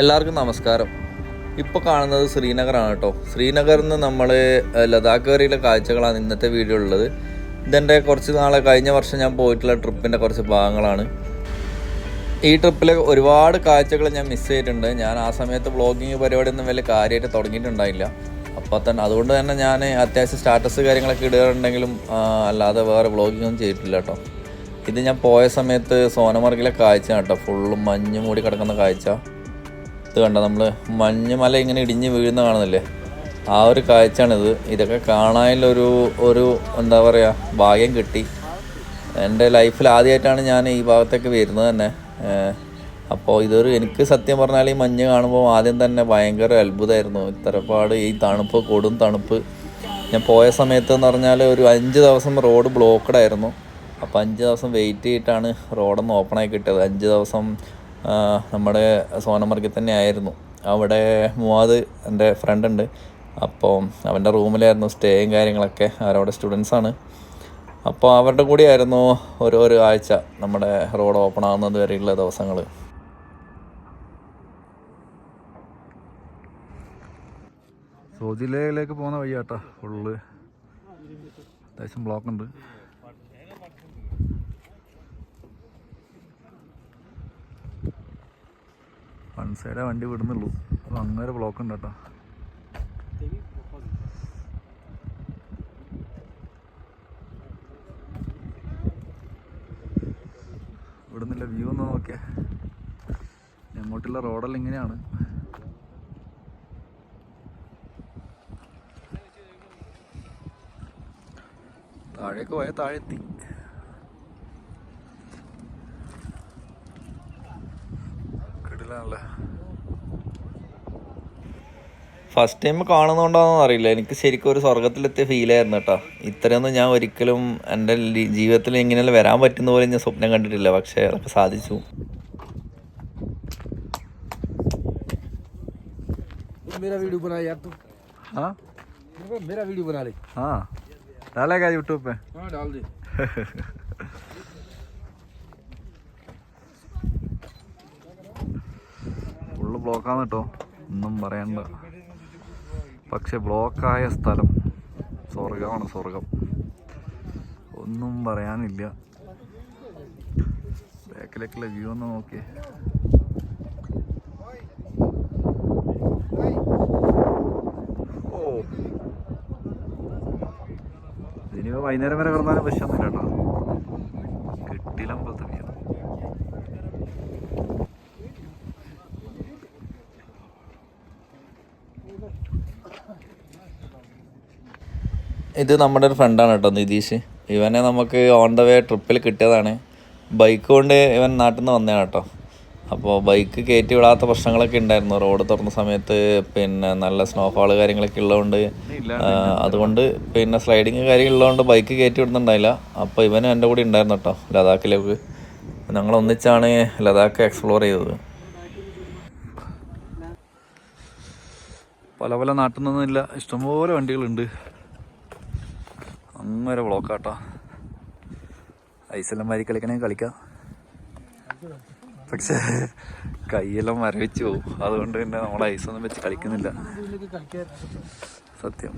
എല്ലാവർക്കും നമസ്കാരം. ഇപ്പോൾ കാണുന്നത് ശ്രീനഗറാണ് കേട്ടോ. ശ്രീനഗറിൽ നിന്ന് നമ്മൾ ലഡാക്ക് വരെയുള്ള കാഴ്ചകളാണ് ഇന്നത്തെ വീഡിയോ ഉള്ളത്. ഇതെന്റെ കുറച്ച് നാളെ കഴിഞ്ഞ വർഷം ഞാൻ പോയിട്ടുള്ള ട്രിപ്പിന്റെ കുറച്ച് ഭാഗങ്ങളാണ്. ഈ ട്രിപ്പിൽ ഒരുപാട് കാഴ്ചകൾ ഞാൻ മിസ് ചെയ്തിട്ടുണ്ട്. ഞാൻ ആ സമയത്ത് വ്ളോഗിങ് പരിപാടിയൊന്നും വലിയ കാര്യമായിട്ട് തുടങ്ങിയിട്ടുണ്ടായില്ല. അപ്പോൾ തന്നെ അതുകൊണ്ട് തന്നെ ഞാൻ അത്യാവശ്യം സ്റ്റാറ്റസ് കാര്യങ്ങളൊക്കെ ഇടാറുണ്ടെങ്കിലും അല്ലാതെ വേറെ വ്ളോഗിങ് ഒന്നും ചെയ്തിട്ടില്ല കേട്ടോ. ഇത് ഞാൻ പോയ സമയത്ത് സോനമാർഗിലെ കാഴ്ച കേട്ടോ. ഫുള്ളും മഞ്ഞ് മൂടി കിടക്കുന്ന കാഴ്ച. ഇത് കണ്ട നമ്മൾ മഞ്ഞുമല ഇങ്ങനെ ഇടിഞ്ഞ് വീഴുന്ന കാണുന്നില്ലേ? ആ ഒരു കാഴ്ചയാണിത്. ഇതൊക്കെ കാണാനുള്ളൊരു ഒരു എന്താ പറയുക ഭാഗ്യം കിട്ടി. എന്റെ ലൈഫിൽ ആദ്യമായിട്ടാണ് ഞാൻ ഈ ഭാഗത്തേക്ക് വരുന്നത് തന്നെ. അപ്പോൾ ഇതൊരു എനിക്ക് സത്യം പറഞ്ഞാൽ ഈ മഞ്ഞ് കാണുമ്പോൾ ആദ്യം തന്നെ ഭയങ്കര അത്ഭുതമായിരുന്നു. ഇത്തരപ്പാട് ഈ തണുപ്പ് കൊടും തണുപ്പ്. ഞാൻ പോയ സമയത്ത് എന്ന് പറഞ്ഞാൽ ഒരു അഞ്ച് ദിവസം റോഡ് ബ്ലോക്കഡ് ആയിരുന്നു. അപ്പോൾ അഞ്ച് ദിവസം വെയിറ്റ് ചെയ്തിട്ടാണ് റോഡൊന്ന് ഓപ്പണായി കിട്ടിയത്. അഞ്ച് ദിവസം നമ്മുടെ സോനമർഗിൽ തന്നെ ആയിരുന്നു അവിടെ മുവാദ് എന്റെ ഫ്രണ്ട് ഉണ്ട്. അപ്പോൾ അവന്റെ റൂമിലായിരുന്നു സ്റ്റേയും കാര്യങ്ങളൊക്കെ. അവരവിടെ സ്റ്റുഡൻസാണ് അപ്പോൾ അവരുടെ കൂടെയായിരുന്നു ഓരോ ഒരു ആഴ്ച നമ്മുടെ റോഡ് ഓപ്പൺ ആകുന്നത് വരെയുള്ള ദിവസങ്ങൾ. സൗദിയിലേക്ക് പോകുന്ന വഴിയാട്ടാ ഫുള്ള് അത്യാവശ്യം ബ്ലോക്ക് വൺ വണ്ടി വിടുന്നുള്ളൂ. അപ്പോൾ അങ്ങനെ ബ്ലോക്ക് ഉണ്ട് കേട്ടോ. ഇവിടുന്നില്ല വ്യൂ ഒന്ന് നോക്കിയാ. അങ്ങോട്ടുള്ള റോഡെല്ലാം ഇങ്ങനെയാണ്. താഴേക്ക് പോയാൽ താഴെത്തി. ഫസ്റ്റ് ടൈം കാണുന്നതുകൊണ്ടാണെന്ന് അറിയില്ല എനിക്ക് ശരിക്കും ഒരു സ്വർഗത്തിലെത്തിയ ഫീലായിരുന്നു കേട്ടോ ഇത്രയൊന്നും ഞാൻ ഒരിക്കലും എൻ്റെ ലി- ജീവിതത്തിൽ ഇങ്ങനെയല്ല വരാൻ പറ്റുന്ന പോലെ ഞാൻ സ്വപ്നം കണ്ടിട്ടില്ല പക്ഷേ അതൊക്കെ സാധിച്ചു मेरा वीडियो बना यार तू हाँ मेरा वीडियो बना ले हाँ डालेगा यूट्यूब पे हाँ डाल दे ഫുള്ള് ബ്ലോക്കാണ് കേട്ടോ ഒന്നും പറയണ്ട പക്ഷെ ബ്ലോക്കായ സ്ഥലം. സ്വർഗമാണ് സ്വർഗം ഒന്നും പറയാനില്ല. ബാക്കിലേക്കുള്ള വ്യൂ ഒന്ന് നോക്കിയേ. ഓ. ഇനി വൈകുന്നേരം വരെ കിടന്നാലും വിഷമൊന്നുമില്ല കേട്ടോ. കിട്ടില്ല വ്യൂ ഇത് നമ്മുടെ ഒരു ഫ്രണ്ടാണ് കേട്ടോ നിതീഷ്. ഇവനെ നമുക്ക് ഓൺ ദ വേ ട്രിപ്പിൽ കിട്ടിയതാണ്. ബൈക്ക് കൊണ്ട് ഇവൻ നാട്ടിൽ നിന്ന് വന്നതാണ് കേട്ടോ. അപ്പോൾ ബൈക്ക് കയറ്റി വിടാത്ത പ്രശ്നങ്ങളൊക്കെ ഉണ്ടായിരുന്നു. റോഡ് തുറന്ന സമയത്ത് പിന്നെ നല്ല സ്നോഫാൾ കാര്യങ്ങളൊക്കെ ഉള്ളതുകൊണ്ട് അതുകൊണ്ട് പിന്നെ സ്ലൈഡിങ് കാര്യം ഉള്ളതുകൊണ്ട് ബൈക്ക് കയറ്റി വിടുന്നുണ്ടായില്ല. അപ്പോൾ ഇവനും എന്റെ കൂടെ ഉണ്ടായിരുന്നു കേട്ടോ ലഡാക്കിലേക്ക്. ഞങ്ങൾ ഒന്നിച്ചാണ് ലഡാക്ക് എക്സ്പ്ലോർ ചെയ്തത്. പല പല നാട്ടിൽ നിന്നൊന്നുമില്ല ഇഷ്ടംപോലെ വണ്ടികളുണ്ട്. അങ്ങനെ ബ്ലോക്കാട്ടോ ഐസെല്ലാം മാരി കളിക്കണേ കളിക്കാം. പക്ഷേ കൈയെല്ലാം മരവിച്ച് പോകും അതുകൊണ്ട് തന്നെ നമ്മൾ ഐസൊന്നും വെച്ച് കളിക്കുന്നില്ല. സത്യം.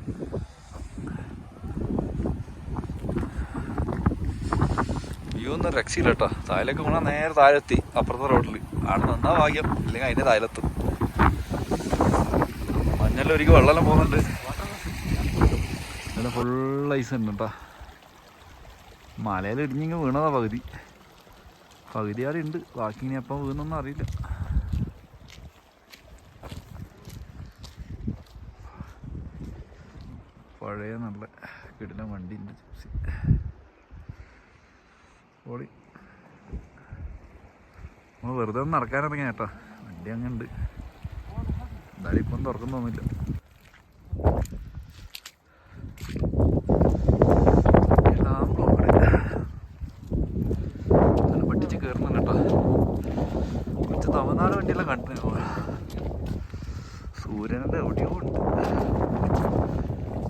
വ്യൂ ഒന്നും രക്ഷയില്ല കേട്ടോ താഴേക്ക് പോണ നേരെ താഴെത്തി അപ്പുറത്തെ റോഡിൽ ആണ് നന്നാ ഭാഗ്യം. ഇല്ലെങ്കിൽ അതിന്റെ താഴെത്തും. മഞ്ഞെല്ലാം ഒരിക്കൽ വെള്ളം പോകുന്നുണ്ട്. ഇവിടെ ഫുൾ ഐസ് ഉണ്ട് കേട്ടോ മലയിൽ ഇടിഞ്ഞിങ്ങ് വീണതാ പകുതി. പകുതി ആരും ഉണ്ട് ബാക്കി ഇനി എപ്പം വീണൊന്നും അറിയില്ല. പഴയ നല്ല കിടിലൻ വണ്ടി ഉണ്ട് ജിപ്സി ഓടി. നമ്മൾ വെറുതെ ഒന്ന് നടക്കാനിറങ്ങിയ കേട്ടോ. വണ്ടി അങ്ങനെ ഉണ്ട് എന്തായാലും ഇപ്പം തുറക്കുന്നു എല്ലാം ബ്ലോക്കഡ് നല്ല പറ്റിച്ച് കയറുന്നുണ്ട് കേട്ടോ കുറച്ച് തമിഴ്നാട് വണ്ടിയെല്ലാം കണ്ടു സൂര്യനല്ലേ എവിടെയോ ഉണ്ട്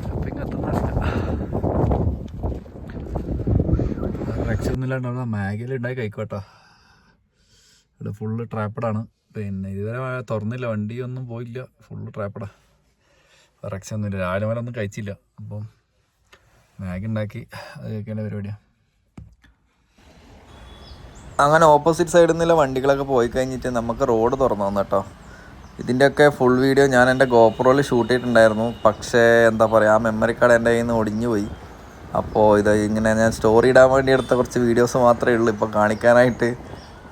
അപ്പം ഇങ്ങ് എത്തുന്നില്ല രക്ഷയൊന്നുമില്ലാണ്ട് അവിടെ മാഗിയിൽ ഉണ്ടായി കഴിക്കോട്ടോ. ഇവിടെ ഫുള്ള് ട്രാപ്പഡാണ് പിന്നെ ഇതുവരെ തുറന്നില്ല വണ്ടിയൊന്നും പോയില്ല. ഫുള്ള് ട്രാപ്പടാ റെക്സ് ഒന്നുമില്ല രാവിലെ വരെ ഒന്നും കഴിച്ചില്ല. അപ്പം മാഗി ഉണ്ടാക്കി അത് കഴിക്കേണ്ട പരിപാടിയാണ് അങ്ങനെ ഓപ്പോസിറ്റ് സൈഡിൽ നിന്നുള്ള വണ്ടികളൊക്കെ പോയി കഴിഞ്ഞിട്ട് നമുക്ക് റോഡ് തുറന്നു തന്നു കേട്ടോ ഇതിന്റെയൊക്കെ ഫുൾ വീഡിയോ ഞാൻ എന്റെ ഗോപ്രോയിൽ ഷൂട്ട് ചെയ്തിട്ടുണ്ടായിരുന്നു. പക്ഷേ എന്താ പറയുക ആ മെമ്മറി കാർഡ് എന്റെ കയ്യിൽ നിന്ന് ഒടിഞ്ഞു പോയി അപ്പോൾ ഇത് ഇങ്ങനെ ഞാൻ സ്റ്റോറി ഇടാൻ വേണ്ടി എടുത്ത കുറച്ച് വീഡിയോസ് മാത്രമേ ഉള്ളൂ. ഇപ്പോൾ കാണിക്കാനായിട്ട്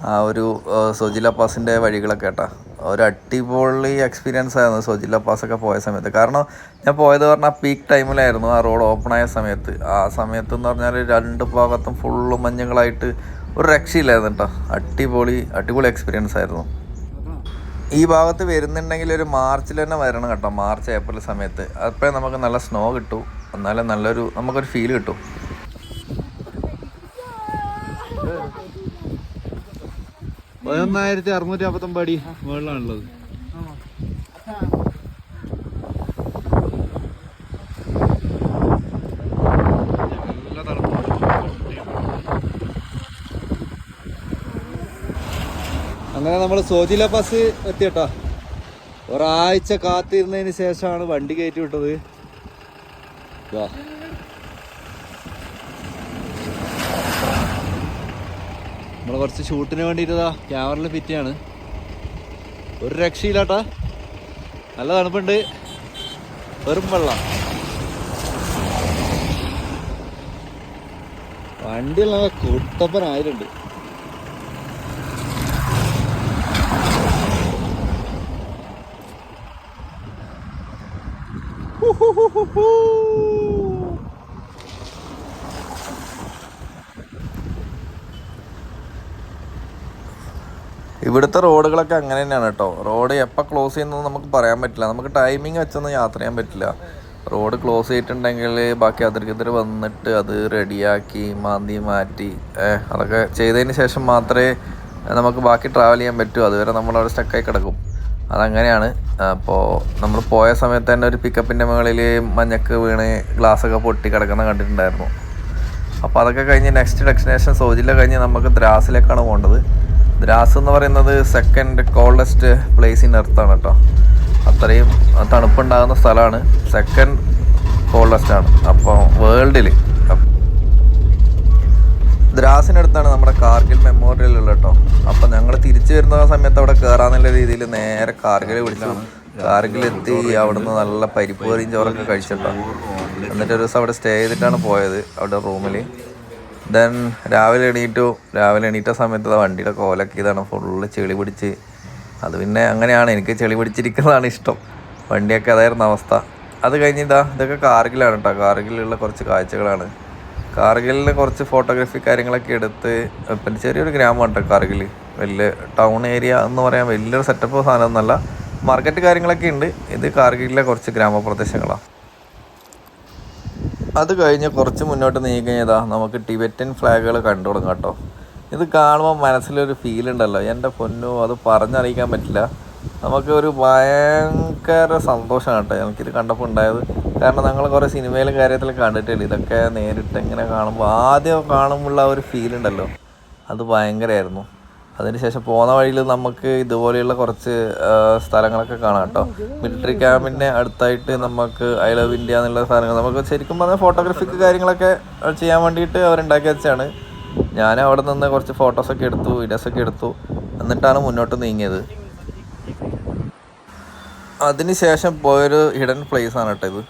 ആ ഒരു സുജില പാസിന്റെ വഴികളൊക്കെ കേട്ടോ. ഒരു അടിപൊളി എക്സ്പീരിയൻസ് ആയിരുന്നു സൊജില പാസ്സൊക്കെ പോയ സമയത്ത്. കാരണം ഞാൻ പോയത് പറഞ്ഞാൽ പീക്ക് ടൈമിലായിരുന്നു ആ റോഡ് ഓപ്പൺ ആയ സമയത്ത്. ആ സമയത്ത് എന്ന് പറഞ്ഞാൽ രണ്ട് ഭാഗത്തും ഫുള്ള് മഞ്ഞുകളായിട്ട് ഒരു രക്ഷയില്ലായിരുന്നു കേട്ടോ. അടിപൊളി അടിപൊളി എക്സ്പീരിയൻസ് ആയിരുന്നു. ഈ ഭാഗത്ത് വരുന്നുണ്ടെങ്കിൽ ഒരു മാർച്ചിൽ തന്നെ വരണം കേട്ടോ. മാർച്ച് ഏപ്രിൽ സമയത്ത്. അപ്പോഴേ നമുക്ക് നല്ല സ്നോ കിട്ടും. എന്നാലേ നല്ലൊരു നമുക്കൊരു ഫീൽ കിട്ടും. പതിനൊന്നായിരത്തി അറുന്നൂറ്റി അമ്പത്തൊമ്പത് അടി മുകളിലാണുള്ളത്. അങ്ങനെ നമ്മൾ സോജില ബസ് എത്തിയട്ടാ. ഒരാഴ്ച കാത്തിരുന്നതിന് ശേഷമാണ് വണ്ടി കയറ്റി വിട്ടത്. ഇതാ. നമ്മൾ കുറച്ച് ഷൂട്ടിന് വേണ്ടിയിട്ടതാ ക്യാമറയിൽ ഫിറ്റാണ് ഒരു രക്ഷയില്ലാട്ടാ. നല്ല തണുപ്പുണ്ട്. വെറും വെള്ളം. വണ്ടിയുള്ള കുട്ടപ്പനായിട്ടുണ്ട്. ഇവിടുത്തെ റോഡുകളൊക്കെ അങ്ങനെ തന്നെയാണ് കേട്ടോ. റോഡ് എപ്പോൾ ക്ലോസ് ചെയ്യുന്നത് നമുക്ക് പറയാൻ പറ്റില്ല. നമുക്ക് ടൈമിംഗ് വെച്ചൊന്നും യാത്ര ചെയ്യാൻ പറ്റില്ല. റോഡ് ക്ലോസ് ചെയ്തിട്ടുണ്ടെങ്കിൽ ബാക്കി അതിർക്കെതിരെ വന്നിട്ട് അത് റെഡിയാക്കി മാന്തി മാറ്റി അതൊക്കെ ചെയ്തതിന് ശേഷം മാത്രമേ നമുക്ക് ബാക്കി ട്രാവൽ ചെയ്യാൻ പറ്റൂ. അതുവരെ നമ്മളവിടെ സ്റ്റക്കായി കിടക്കും. അതങ്ങനെയാണ്. അപ്പോൾ നമ്മൾ പോയ സമയത്ത് തന്നെ ഒരു പിക്കപ്പിന്റെ മുകളിൽ മഞ്ഞക്ക് വീണ് ഗ്ലാസ്സൊക്കെ പൊട്ടി കിടക്കുന്ന കണ്ടിട്ടുണ്ടായിരുന്നു. അപ്പോൾ അതൊക്കെ കഴിഞ്ഞ് നെക്സ്റ്റ് ഡെസ്റ്റിനേഷൻ സോജില കഴിഞ്ഞ് നമുക്ക് ദ്രാസിലേക്കാണ് പോകേണ്ടത്. ദ്രാസ് എന്ന് പറയുന്നത് സെക്കൻഡ് കോൾഡസ്റ്റ് പ്ലേസ് ഇൻ എർത്താണ് കേട്ടോ. അത്രയും തണുപ്പുണ്ടാകുന്ന സ്ഥലമാണ്. സെക്കൻഡ് കോൾഡസ്റ്റ് ആണ്. അപ്പോൾ വേൾഡിൽ ദ്രാസിനടുത്താണ് നമ്മുടെ കാർഗിൽ മെമ്മോറിയൽ ഉള്ളത് കേട്ടോ. അപ്പം ഞങ്ങൾ തിരിച്ചു വരുന്ന സമയത്ത് അവിടെ കയറാന്നുള്ള രീതിയിൽ നേരെ കാർഗിൽ വിളിച്ചു കാർഗിൽ എത്തി അവിടുന്ന് നല്ല പരിപ്പ് കറിയും ചോറൊക്കെ കഴിച്ചിട്ടോ എന്നിട്ട് ഒരു ദിവസം അവിടെ സ്റ്റേ ചെയ്തിട്ടാണ് പോയത് അവിടെ റൂമിൽ ദെൻ രാവിലെ എണീറ്റു. രാവിലെ എണീറ്റ സമയത്ത് വണ്ടിയുടെ കോലൊക്കെ ഇതാണ് ഫുള്ള് ചെളി പിടിച്ച്. അത് പിന്നെ അങ്ങനെയാണ്. എനിക്ക് ചെളി പിടിച്ചിരിക്കുന്നതാണ് ഇഷ്ടം. വണ്ടിയൊക്കെ അതായിരുന്നു അവസ്ഥ. അത് കഴിഞ്ഞ് ഇതാ ഇതൊക്കെ കാർഗിലാണ് കേട്ടോ കാർഗിലുള്ള കുറച്ച് കാഴ്ചകളാണ്. കാർഗിലിൽ കുറച്ച് ഫോട്ടോഗ്രാഫി കാര്യങ്ങളൊക്കെ എടുത്ത് പിന്നെ ചെറിയൊരു ഗ്രാമമാണ് കേട്ടോ കാർഗിൽ വലിയ ടൗൺ ഏരിയ എന്ന് പറയാൻ വലിയൊരു സെറ്റപ്പ് സാധനമൊന്നുമല്ല. മാർക്കറ്റ് കാര്യങ്ങളൊക്കെ ഉണ്ട്. ഇത് കാർഗിലിലെ കുറച്ച് ഗ്രാമപ്രദേശങ്ങളാണ്. അത് കഴിഞ്ഞ് കുറച്ച് മുന്നോട്ട് നീങ്ങിയതാ നമുക്ക് ടിബറ്റൻ ഫ്ലാഗുകൾ കണ്ടു തുടങ്ങും കേട്ടോ. ഇത് കാണുമ്പോൾ മനസ്സിലൊരു ഫീൽ ഉണ്ടല്ലോ. എന്റെ പൊന്നു അത് പറഞ്ഞറിയിക്കാൻ പറ്റില്ല. നമുക്ക് ഒരു ഭയങ്കര സന്തോഷമാണ് കേട്ടോ എനിക്കിത് കണ്ടപ്പോൾ ഉണ്ടായത്. കാരണം ഞങ്ങൾ കുറേ സിനിമയിലും കാര്യത്തിലും കണ്ടിട്ടില്ല ഇതൊക്കെ നേരിട്ട് ഇങ്ങനെ കാണുമ്പോൾ ആദ്യം കാണുമ്പോഴുള്ള ആ ഒരു ഫീൽ ഉണ്ടല്ലോ. അത് ഭയങ്കരമായിരുന്നു അതിനുശേഷം പോകുന്ന വഴിയിൽ നമുക്ക് ഇതുപോലെയുള്ള കുറച്ച് സ്ഥലങ്ങളൊക്കെ കാണാം കേട്ടോ. മിലിറ്ററി ക്യാമ്പിന്റെ അടുത്തായിട്ട് നമുക്ക് ഐ ലവ് ഇന്ത്യ എന്നുള്ള സാധനങ്ങൾ നമുക്ക് ശരിക്കും പറഞ്ഞാൽ ഫോട്ടോഗ്രാഫിക്ക് കാര്യങ്ങളൊക്കെ ചെയ്യാൻ വേണ്ടിയിട്ട് അവരുണ്ടാക്കി വെച്ചാണ് ഞാൻ അവിടെ നിന്ന് കുറച്ച് ഫോട്ടോസൊക്കെ എടുത്തു വീഡിയോസൊക്കെ എടുത്തു. എന്നിട്ടാണ് മുന്നോട്ട് നീങ്ങിയത്. അതിനുശേഷം പോയൊരു ഹിഡൻ പ്ലേസ് ആണ് കേട്ടോ ഇത്.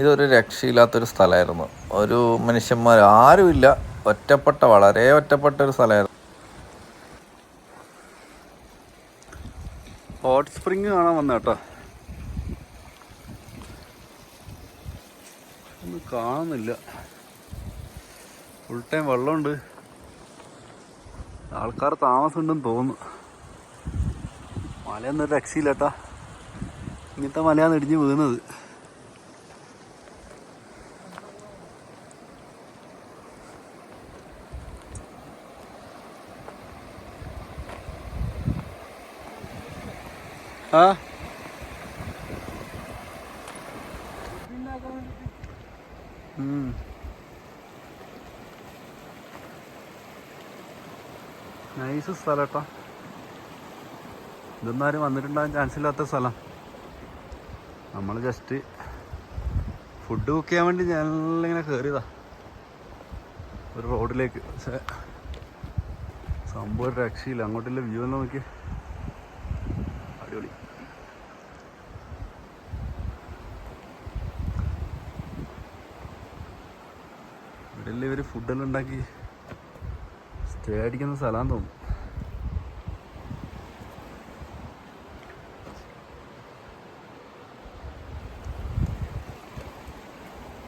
ഇതൊരു രക്ഷയില്ലാത്തൊരു സ്ഥലമായിരുന്നു. ഒരു മനുഷ്യന്മാർ ആരുമില്ല. ഒറ്റപ്പെട്ട വളരെ ഒറ്റപ്പെട്ട ഒരു സ്ഥലമായിരുന്നു. ഹോട്ട് സ്പ്രിങ് കാണാൻ വന്ന കേട്ടോ ഒന്നും കാണുന്നില്ല. ഫുൾ ടൈം വെള്ളമുണ്ട്. ആൾക്കാർ താമസമുണ്ടെന്ന് തോന്നുന്നു. മലയൊന്നും രക്ഷയില്ല കേട്ടാ ഇങ്ങനത്തെ മലയാണ് ഇടിഞ്ഞ് വീഴുന്നത് ആ. നൈസ് സ്ഥലം കേട്ടോ ഇതൊന്നാരും വന്നിട്ടുണ്ടാകാൻ ചാൻസ് ഇല്ലാത്ത സ്ഥലം. നമ്മൾ ജസ്റ്റ് ഫുഡ് കുക്ക് ചെയ്യാൻ വേണ്ടി ഞാനിങ്ങനെ കയറിയതാ ഒരു റോഡിലേക്ക് പക്ഷേ സംഭവം രക്ഷയില്ല. അങ്ങോട്ടുള്ള വ്യൂ എന്ന് നോക്കി അടിപൊളി ഇവിടെ ഇവർ ഫുഡെല്ലാം ഉണ്ടാക്കി. സ്റ്റേ അടിക്കുന്ന സ്ഥലം തോന്നും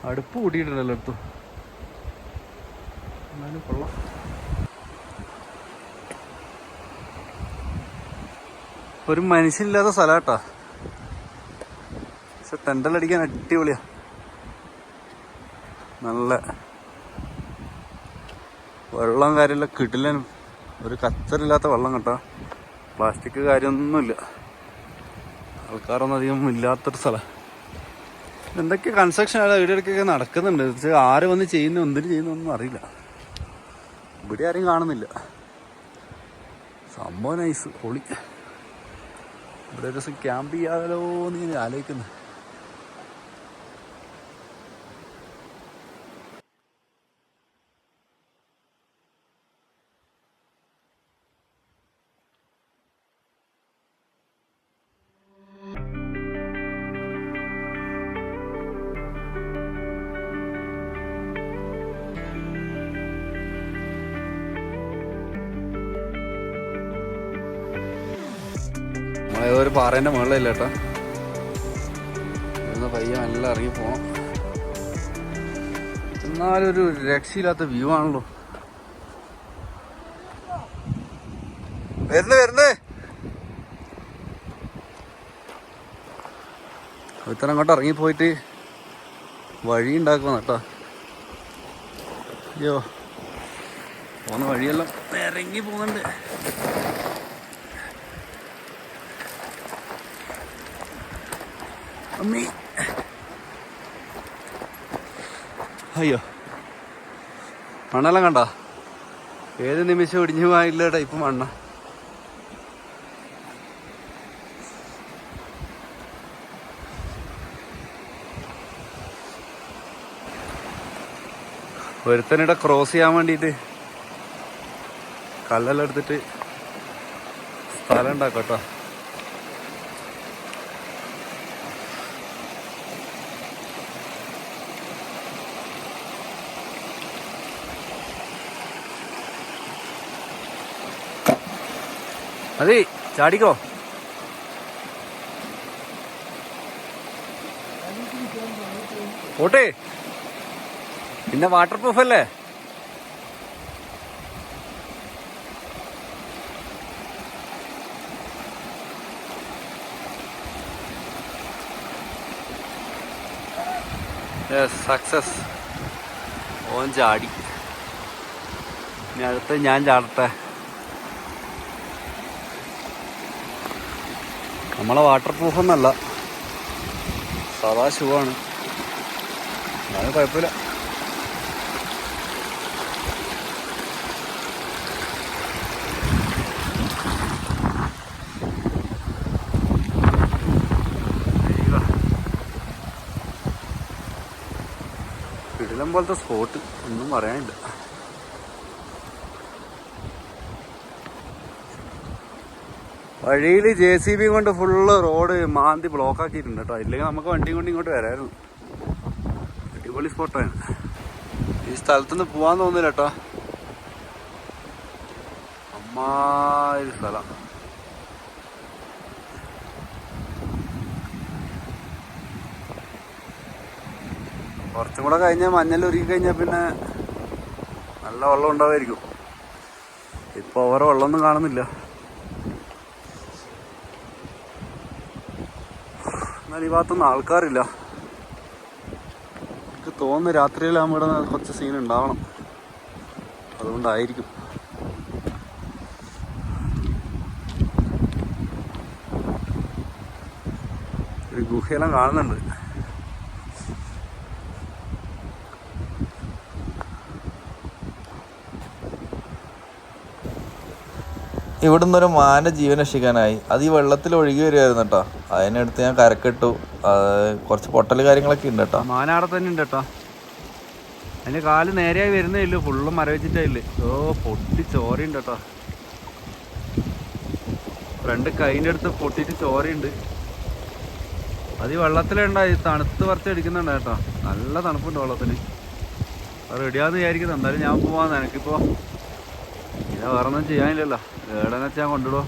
അടുപ്പ് കൂട്ടിയിട്ടുണ്ടല്ലോ അടുത്തു. എന്നാലും കൊള്ളാം. ഒരു മനുഷ്യനില്ലാത്ത സ്ഥലം കേട്ടാ പക്ഷെ ടെൻഡലടിക്കാൻ അടിപൊളിയാ. നല്ല വെള്ളം കാര്യമില്ല കിടിലനും ഒരു കത്തറില്ലാത്ത വെള്ളം കേട്ടോ. പ്ലാസ്റ്റിക് കാര്യമൊന്നുമില്ല. ആൾക്കാരൊന്നും അധികം ഇല്ലാത്തൊരു സ്ഥലം. എന്തൊക്കെ കൺസ്ട്രക്ഷൻ ഇടയ്ക്കൊക്കെ നടക്കുന്നുണ്ട്. ആര് വന്ന് ചെയ്യുന്നു? എന്തിനു ചെയ്യുന്നു? ഒന്നും അറിയില്ല. ഇവിടെ ആരും കാണുന്നില്ല. സംഭവം നൈസ് പൊളി. ഇവിടെ ഒരു ദിവസം ക്യാമ്പ് ചെയ്യാതല്ലോ എന്ന് ഞാൻ ആലോചിക്കുന്നു. പാറേന്റെ മുകളിലല്ല കേട്ടോ ഇവിടുന്ന് പയ്യെ നല്ല ഇറങ്ങി എന്നാലും ഒരു രക്ഷയില്ലാത്ത വ്യൂ ആണല്ലോ. വരുന്നേ വരുന്നേ. ഇത്ര അങ്ങോട്ട് ഇറങ്ങിപ്പോയിട്ട് വഴി ഉണ്ടാക്കുന്ന കേട്ടോ. അയ്യോ പോകുന്ന വഴിയെല്ലാം ഇറങ്ങി പോകുന്നുണ്ട്. അമ്മി. അയ്യോ. മണ്ണെല്ലാം കണ്ട? ഏത് നിമിഷം ഒടിഞ്ഞു പോയില്ല ടൈപ്പ് മണ്ണ. ഒരുത്തനിടെ ക്രോസ് ചെയ്യാൻ വേണ്ടിയിട്ട് കല്ലെല്ലാം എടുത്തിട്ട് സ്ഥലം ഉണ്ടാക്കാം അതെ ചാടിക്കോ. പോട്ടെ. പിന്നെ വാട്ടർ പ്രൂഫ് അല്ലേ സക്സസ് ഓൻ ചാടി. ഇനി അടുത്ത് ഞാൻ ചാടട്ടെ. നമ്മളെ വാട്ടർ പ്രൂഫ് ഒന്നല്ല സാധാ ഷൂ ആണ് അത് കുഴപ്പമില്ല. ഇടലം പോലത്തെ സ്പോട്ട് ഒന്നും പറയാനില്ല. വഴിയിൽ ജെ സി ബി കൊണ്ട് ഫുള്ള് റോഡ് മാന്തി ബ്ലോക്ക് ആക്കിയിട്ടുണ്ട് കേട്ടോ ഇല്ലെങ്കിൽ നമുക്ക് വണ്ടി കൊണ്ട് ഇങ്ങോട്ട് വരായിരുന്നു. അടിപൊളി സ്പോട്ടാണ് ഈ സ്ഥലത്തുനിന്ന് പോവാൻ തോന്നില്ല കേട്ടോ അമ്മാതിരി സ്ഥലം. കുറച്ചും കൂടെ കഴിഞ്ഞാൽ മഞ്ഞൾ ഒരുക്കി കഴിഞ്ഞാൽ പിന്നെ നല്ല വെള്ളം ഉണ്ടാവുമായിരിക്കും ഇപ്പോൾ ഓരോ വെള്ളമൊന്നും കാണുന്നില്ല. എന്നാൽ ഈ ഭാഗത്തൊന്നും ആൾക്കാരില്ല. എനിക്ക് തോന്നുന്നു രാത്രിയിലാകുമ്പോൾ ഇവിടെ കുറച്ച് സീൻ ഉണ്ടാവണം. അതുകൊണ്ടായിരിക്കും. ഒരു ഗുഹയെല്ലാം കാണുന്നുണ്ട്. ഇവിടുന്ന് ഒരു മാന ജീവൻ രക്ഷിക്കാനായി. അത് ഈ വെള്ളത്തിൽ ഒഴുകി വരുമായിരുന്നു കേട്ടോ. അതിനടുത്ത് ഞാൻ കരക്കിട്ടു. കുറച്ച് പൊട്ടൽ കാര്യങ്ങളൊക്കെ ഉണ്ട് കേട്ടോ. മാനാടെ തന്നെ ഉണ്ട് കേട്ടോ. അതിന്റെ കാൽ നേരെയായി വരുന്നേ ഇല്ല ഫുള്ള് മരവിച്ചിട്ടേ ഓ പൊട്ടി ചോരയുണ്ട് കേട്ടോ. ഫ്രണ്ട് കൈന്റെ അടുത്ത് പൊട്ടിയിട്ട് ചോരയുണ്ട്. അത് ഈ വെള്ളത്തിലുണ്ടായി തണുത്ത് പറിച്ച് അടിക്കുന്നുണ്ട് കേട്ടോ. നല്ല തണുപ്പുണ്ട് വെള്ളത്തിന്. അത് റെഡിയാന്ന് വിചാരിക്കുന്നത് എന്തായാലും ഞാൻ പോവാന്ന് എനിക്കിപ്പോ ഇതാ വേറെ ഒന്നും ചെയ്യാനില്ലല്ലോ. ഏടെന്ന് വെച്ചാൽ കൊണ്ടുവിടോ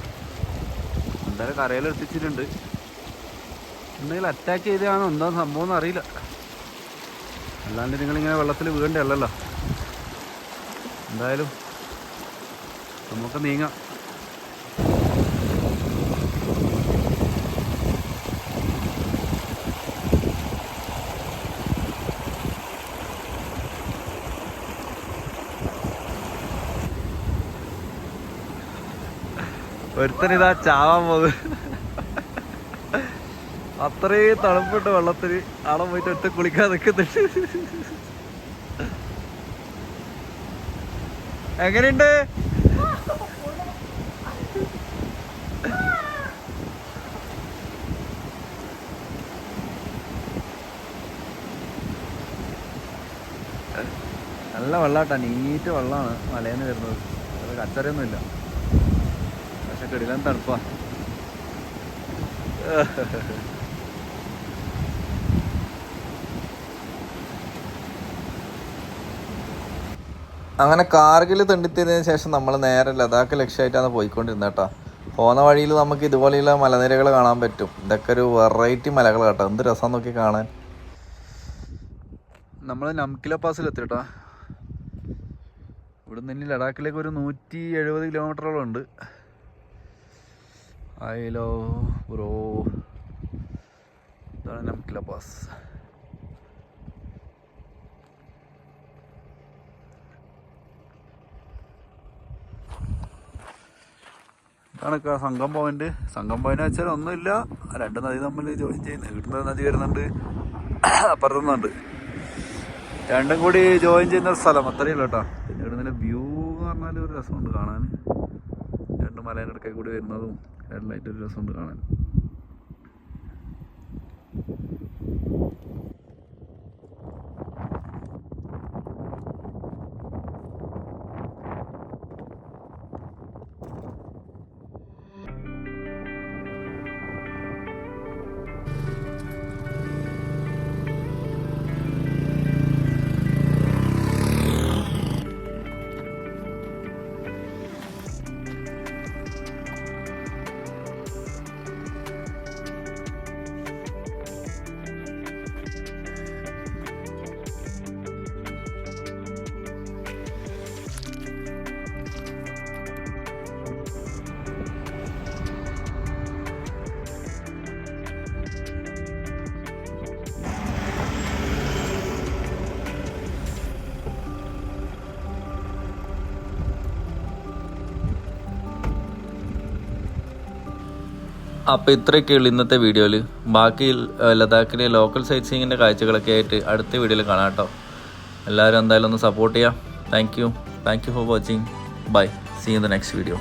എന്തായാലും കരയിൽ എത്തിച്ചിട്ടുണ്ട് എന്തെങ്കിലും അറ്റാക്ക് ചെയ്തതാണോ? എന്താ സംഭവം എന്ന് അറിയില്ല അല്ലാണ്ട് നിങ്ങളിങ്ങനെ വെള്ളത്തിൽ വീഴേണ്ട അല്ലല്ലോ എന്തായാലും നമുക്ക് നീങ്ങാം. ഒരുത്തനിതാ ചാവാൻ പോകും അത്രയും തണുപ്പിട്ട് വെള്ളത്തിന് ആടെ പോയിട്ട് ഒറ്റ കുളിക്കാൻ നിൽക്കുന്നുണ്ട് എങ്ങനെയുണ്ട്? നല്ല വെള്ളാട്ടാ നീറ്റ് വെള്ളമാണ് മലയിൽ നിന്ന് വരുന്നത്. അത് കച്ചറയൊന്നുമില്ല. പക്ഷെ കിടിലം തണുപ്പാ. അങ്ങനെ കാർഗിൽ തെണ്ടിത്തിയതിനു ശേഷം നമ്മൾ നേരെ ലഡാക്ക് ലക്ഷ്യമായിട്ടാണ് പോയിക്കൊണ്ടിരുന്നത് കേട്ടോ. പോകുന്ന വഴിയിൽ നമുക്ക് ഇതുപോലെയുള്ള മലനിരകൾ കാണാൻ പറ്റും. ഇതൊക്കെ ഒരു വെറൈറ്റി മലകൾ കേട്ടോ. എന്ത് രസം നോക്കി കാണാൻ. നമ്മൾ നംകില പാസിൽ എത്തി കേട്ടോ. ഇവിടെ നിന്ന് ലഡാക്കിലേക്ക് ഒരു നൂറ്റി എഴുപത് കിലോമീറ്ററോളം ഉണ്ട്. ആയിലോ ബ്രോ. ഇതാണ് നംകില പാസ്. ഇതാണ് സംഘം പോയിന്റ് സംഘം പോയിന്റ് വെച്ചാൽ ഒന്നുമില്ല. രണ്ട് നദി തമ്മിൽ ജോയിൻ ചെയ്യുന്നത് ഇവിടുന്ന് നദി വരുന്നുണ്ട്. അപ്പുറത്തുന്നുണ്ട് രണ്ടും കൂടി ജോയിൻ ചെയ്യുന്ന ഒരു സ്ഥലം. അത്രയേ ഉള്ളൂ കേട്ടോ. പിന്നെ ഇവിടെ വ്യൂ എന്ന് പറഞ്ഞാൽ ഒരു രസമുണ്ട് കാണാൻ. രണ്ട് മലേനടുക്കെ കൂടി വരുന്നതും രണ്ടിലായിട്ട് ഒരു രസമുണ്ട് കാണാൻ. അപ്പോൾ ഇത്രയൊക്കെയുള്ളൂ ഇന്നത്തെ വീഡിയോയിൽ ബാക്കി ലഡാക്കിലെ ലോക്കൽ സൈറ്റ് സീയിങ്ങിന്റെ കാഴ്ചകളൊക്കെ ആയിട്ട് അടുത്ത വീഡിയോയിൽ കാണാം കേട്ടോ. എല്ലാവരും എന്തായാലും ഒന്ന് സപ്പോർട്ട് ചെയ്യാം. Thank you thank you for watching bye see in the next video